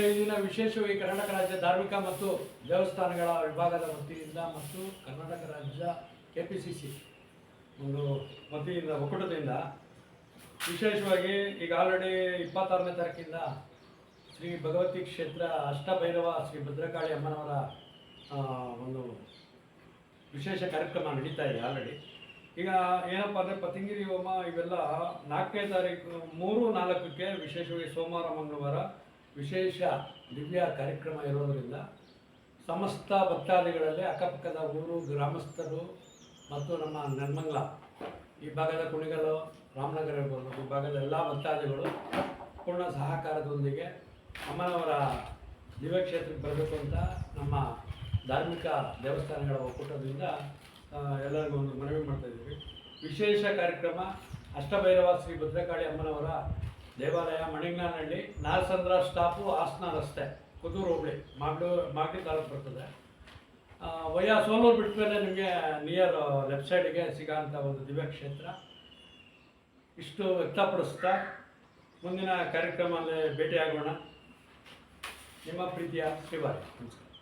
ಇಲ್ಲಿನ ವಿಶೇಷವಾಗಿ ಕರ್ನಾಟಕ ರಾಜ್ಯ ಧಾರ್ಮಿಕ ಮತ್ತು ದೇವಸ್ಥಾನಗಳ ವಿಭಾಗದ ವತಿಯಿಂದ ಮತ್ತು ಕರ್ನಾಟಕ ರಾಜ್ಯ ಕೆ ಪಿ ಸಿ ಸಿ ಒಂದು ವತಿಯಿಂದ, ಒಕ್ಕೂಟದಿಂದ. ವಿಶೇಷವಾಗಿ ಈಗ ಆಲ್ರೆಡಿ ಇಪ್ಪತ್ತಾರನೇ ತಾರೀಕಿಂದ ಶ್ರೀ ಭಗವತಿ ಕ್ಷೇತ್ರ ಅಷ್ಟಭೈರವ ಶ್ರೀ ಭದ್ರಕಾಳಿ ಅಮ್ಮನವರ ಒಂದು ವಿಶೇಷ ಕಾರ್ಯಕ್ರಮ ನಡೀತಾ ಇದೆ ಆಲ್ರೆಡಿ ಈಗ ಏನಪ್ಪ ಅಂದರೆ ಪತಂಗಿರಿ ಹೋಮ ಇವೆಲ್ಲ ನಾಲ್ಕನೇ ತಾರೀಕು, ಮೂರು ನಾಲ್ಕಕ್ಕೆ ವಿಶೇಷವಾಗಿ ಸೋಮವಾರ, ಮಂಗಳವಾರ ವಿಶೇಷ ದಿವ್ಯ ಕಾರ್ಯಕ್ರಮ ಇರೋದರಿಂದ ಸಮಸ್ತ ಭಕ್ತಾದಿಗಳಲ್ಲಿ ಅಕ್ಕಪಕ್ಕದ ಊರು, ಗ್ರಾಮಸ್ಥರು ಮತ್ತು ನಮ್ಮ ನೆಲಮಂಗಲ ಈ ಭಾಗದ ಕುಣಿಗಲು ರಾಮನಗರ ಇರ್ಬೋದು, ಈ ಭಾಗದ ಎಲ್ಲ ಭಕ್ತಾದಿಗಳು ಪೂರ್ಣ ಸಹಕಾರದೊಂದಿಗೆ ಅಮ್ಮನವರ ದಿವ್ಯಕ್ಷೇತ್ರಕ್ಕೆ ಬರಬೇಕು ಅಂತ ನಮ್ಮ ಧಾರ್ಮಿಕ ದೇವಸ್ಥಾನಗಳ ಒಕ್ಕೂಟದಿಂದ ಎಲ್ಲರಿಗೂ ಒಂದು ಮನವಿ ಮಾಡ್ತಾ ಇದ್ದೀವಿ. ವಿಶೇಷ ಕಾರ್ಯಕ್ರಮ ಅಷ್ಟಭೈರವ ಶ್ರೀ ಭದ್ರಕಾಳಿ ಅಮ್ಮನವರ ದೇವಾಲಯ ಮಣಿಗ್ನಾನಹಳ್ಳಿ ನಾಲ್ಸಂದ್ರ ಸ್ಟಾಪು, ಹಾಸನ ರಸ್ತೆ, ಕುದೂರು ಹೋಬಳಿ ಮಾಗ್ಲೂ ಮಾಗಡಿ ತಾಲೂಕು ಬರ್ತದೆ. ವಯ್ಯ ಸೋಲೂರು ಬಿಟ್ಟ ಮೇಲೆ ನಿಮಗೆ ನಿಯರ್ ಲೆಫ್ಟ್ ಸೈಡಿಗೆ ಸಿಗೋಂಥ ಒಂದು ದಿವ್ಯ ಕ್ಷೇತ್ರ. ಇಷ್ಟು ವ್ಯಕ್ತಪಡಿಸ್ತಾ ಮುಂದಿನ ಕಾರ್ಯಕ್ರಮದಲ್ಲಿ ಭೇಟಿಯಾಗೋಣ. ನಿಮ್ಮ ಪ್ರೀತಿಯ ಶ್ರೀವಾರಿ. ನಮಸ್ಕಾರ.